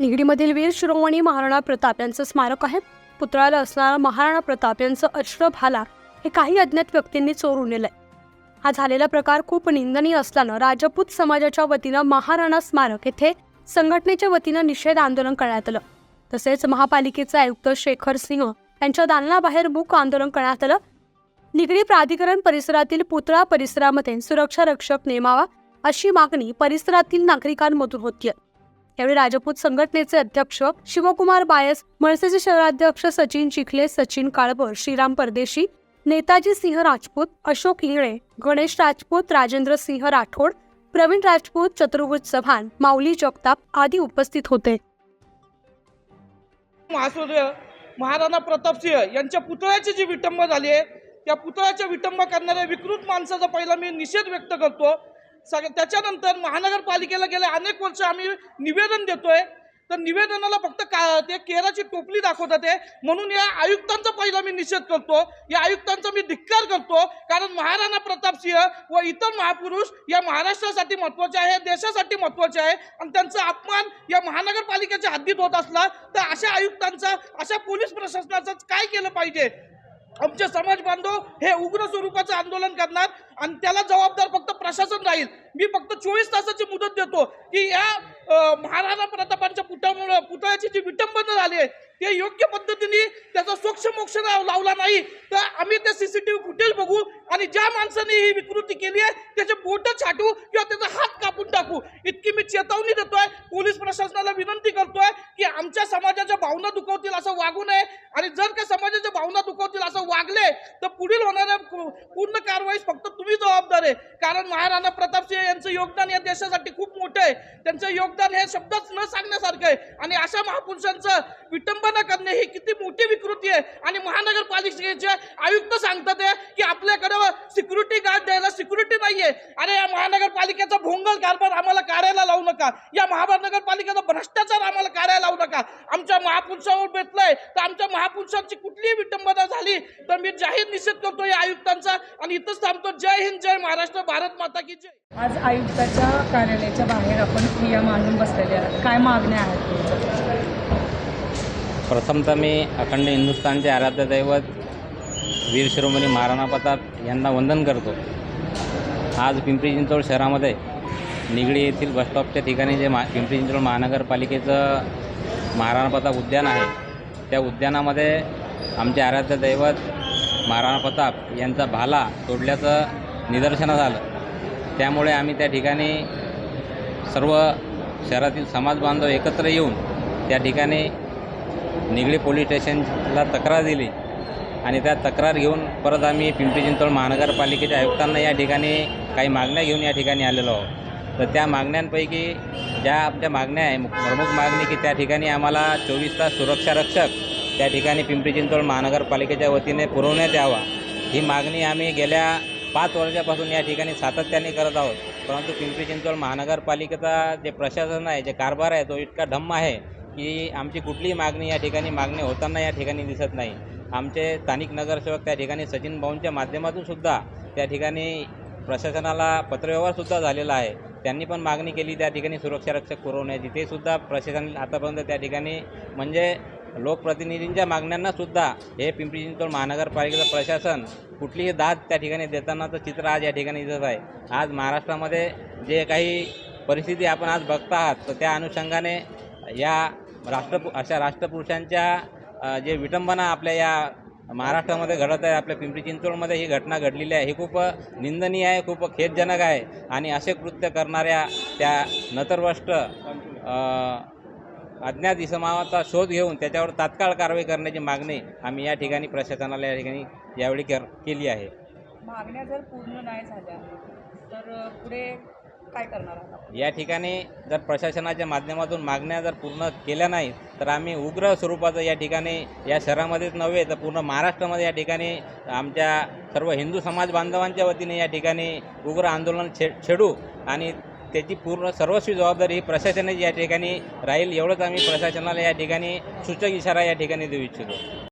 निगडीमधील वीर शिरोमणी महाराणा प्रताप यांचं स्मारक आहे. पुतळ्याला असणारा महाराणा प्रताप यांचं अश्र भाला हे काही अज्ञात व्यक्तींनी चोरून नेलंय. हा झालेला प्रकार खूप निंदनीय असल्यानं राजपूत समाजाच्या वतीनं महाराणा स्मारक येथे संघटनेच्या वतीनं निषेध आंदोलन करण्यात आलं. तसेच महापालिकेचे आयुक्त शेखर सिंह यांच्या दालनाबाहेर मूक आंदोलन करण्यात आलं. निगडी प्राधिकरण परिसरातील पुतळा परिसरामध्ये सुरक्षा रक्षक नेमावा अशी मागणी परिसरातील नागरिकांमधून होती यावेळी राजपूत संघटनेचे अध्यक्ष शिवकुमार बायस मनसेचे शहराध्यक्ष सचिन चिखले सचिन काळबर श्रीराम परदेशी नेताजी सिंह राजपूत अशोक इंगळे गणेश राजपूत राजेंद्र सिंह राठोड प्रवीण राजपूत चतुर्भुज चव्हाण माऊली जगताप आदी उपस्थित होते. महासूर्य महाराणा प्रतापसिंह यांच्या पुतळ्याची जी विटंब झाली आहे त्या पुतळ्याच्या विटंब करणाऱ्या विकृत माणसाचा पहिला मी निषेध व्यक्त करतो सग त्याच्यानंतर महानगरपालिकेला गेले अनेक वर्ष आम्ही निवेदन देतोय. तर निवेदनाला फक्त का ते केराची टोपली दाखवतात आहे म्हणून या आयुक्तांचा पहिला मी निषेध करतो. या आयुक्तांचा मी धिक्कार करतो. कारण महाराणा प्रताप सिंह व इतर महापुरुष या महाराष्ट्रासाठी महत्त्वाचे आहे देशासाठी महत्त्वाचे आहे. आणि त्यांचा अपमान या महानगरपालिकेच्या हद्दीत होत असला तर अशा आयुक्तांचा अशा पोलीस प्रशासनाचं काय केलं पाहिजे? आमचे समाज बांधव हे उग्र स्वरूपाचं आंदोलन करणार आणि त्याला जबाबदार फक्त प्रशासन राहील. मी फक्त चोवीस तासाची मुदत देतो की या महाराणा प्रतापांच्या पुतळ्यामुळं पुतळ्याची जी विटंबना झाली आहे ते योग्य पद्धतीने त्याचा स्वच्छ मोक्ष लावला नाही. तर आम्ही ते सीसीटीव्ही फुटेज बघू आणि ज्या माणसाने ही विकृती केली आहे त्याचे बोट छाटू किंवा त्याचा हात कापून टाकू इतकी मी चेतावणी देतोय पोलीस प्रशासनाला विनंती करतोय की आमच्या समाजाच्या भावना दुखवतील असं वागू नये. आणि जर का समाजाच्या भावना दुखवतील असं वागले तर पुढील होणाऱ्या पूर्ण कारवाईस फक्त तुम्ही जबाबदार आहे. कारण महाराणा प्रताप सिंह यांचं योगदान या देशासाठी खूप मोठं आहे. त्यांचं योगदान हे शब्दच न सांगण्यासारखं आहे. आणि अशा महापुरुषांचं विटंबना करणे ही किती मोठी विकृती आहे. आणि महानगरपालिकेचे आयुक्त सांगतात की आपल्याकडे सिक्युरिटी गार्ड द्यायला सिक्युरिटी नाहीये. अरे या महानगरपालिकेचा भोंगल कारभार आम्हाला काढायला लावू नका. या महानगरपालिकेचा भ्रष्टाचार आम्हाला काढायला लावू नका. आमच्या महापुरुषावर बेतलंय. तर आमच्या महापुरुषांची कुठलीही विटंबना झाली तर मी जाहीर निषेध करतो या आयुक्तांचा. आणि इथंच थांबतो. जय हिंद जय महाराष्ट्र भारत माता की जय. आज आयुक्ताच्या कार्यालयाच्या बाहेर आपण ठिय्या मांडून बसलेले आहात. काय मागण्या आहेत प्रथमतः मी अखंड हिंदुस्थानचे आराध्य दैवत वीर शिरोमणी महाराणा प्रताप यांना वंदन करतो. आज पिंपरी चिंचवड शहरामध्ये निगडी येथील बसस्टॉपच्या ठिकाणी जे मा पिंपरी चिंचवड महानगरपालिकेचं महाराणा प्रताप उद्यान आहे त्या उद्यानामध्ये आमचे आराध्य दैवत महाराणा प्रताप यांचा भाला तोडल्याचं निदर्शनं झालं त्यामुळे आम्ही त्या ठिकाणी सर्व शहरातील समाज बांधव एकत्र येऊन त्या ठिकाणी निगडी पोलीस स्टेशनला तक्रार दिली. आणि त्या तक्रार घेऊन परत आम्ही पिंपरी चिंचवड महानगरपालिकेच्या आयुक्तांना या ठिकाणी काही मागण्या घेऊन या ठिकाणी आलेलो आहोत. तर त्या मागण्यांपैकी ज्या आमच्या मागण्या आहे प्रमुख मागणी की त्या ठिकाणी आम्हाला चोवीस तास सुरक्षा रक्षक त्या ठिकाणी पिंपरी चिंचवड महानगरपालिकेच्या वतीने पुरवण्यात यावा. ही मागणी आम्ही गेल्या पाच वर्षापासून या ठिकाणी सातत्याने करत आहोत. परंतु पिंपरी चिंचवड महानगरपालिकेचा जे प्रशासन आहे जे कारभार आहे तो इतका ढम्म आहे की आमची कुठलीही मागणी या ठिकाणी मागणी होताना या ठिकाणी दिसत नाही. आमचे स्थानिक नगरसेवक त्या ठिकाणी सचिन भाऊंच्या माध्यमातून सुद्धा त्या ठिकाणी प्रशासनाला पत्रव्यवहारसुद्धा झालेला आहे. त्यांनी पण मागणी केली त्या ठिकाणी सुरक्षा रक्षक पुरवण्याची ते सुद्धा प्रशासन आतापर्यंत त्या ठिकाणी म्हणजे लोकप्रतिनिधींच्या मागण्यांनासुद्धा हे पिंपरी चिंचवड महानगरपालिकेचं प्रशासन कुठलीही दाद त्या ठिकाणी देतानाचं चित्र आज या ठिकाणी दिसत आहे. आज महाराष्ट्रामध्ये जे काही परिस्थिती आपण आज बघता आहात तर त्या अनुषंगाने या राष्ट्र अशा राष्ट्रपुरुषांच्या जे विटंबना आपल्या या महाराष्ट्रामध्ये घडत आहे आपल्या पिंपरी चिंचवडमध्ये ही घटना घडलेली आहे. ही खूप निंदनीय आहे खूप खेदजनक आहे आणि असे कृत्य करणाऱ्या त्या नतरवष्ट अज्ञात इसमावाचा शोध घेऊन त्याच्यावर तात्काळ कारवाई करण्याची मागणी आम्ही या ठिकाणी प्रशासनाला या ठिकाणी यावेळी कर केली आहे. मागण्या जर पूर्ण नाही झाल्या तर पुढे काय करणार आहात या ठिकाणी जर प्रशासनाच्या माध्यमातून मागण्या जर पूर्ण केल्या नाही तर आम्ही उग्र स्वरूपाचं या ठिकाणी या शहरामध्येच नव्हे तर पूर्ण महाराष्ट्रामध्ये या ठिकाणी आमच्या सर्व हिंदू समाज बांधवांच्या वतीने या ठिकाणी उग्र आंदोलन छे छेडू आणि त्याची पूर्ण सर्वस्वी जबाबदारी ही प्रशासनाची या ठिकाणी राहील एवढंच आम्ही प्रशासनाला या ठिकाणी सूचक इशारा या ठिकाणी देऊ इच्छितो.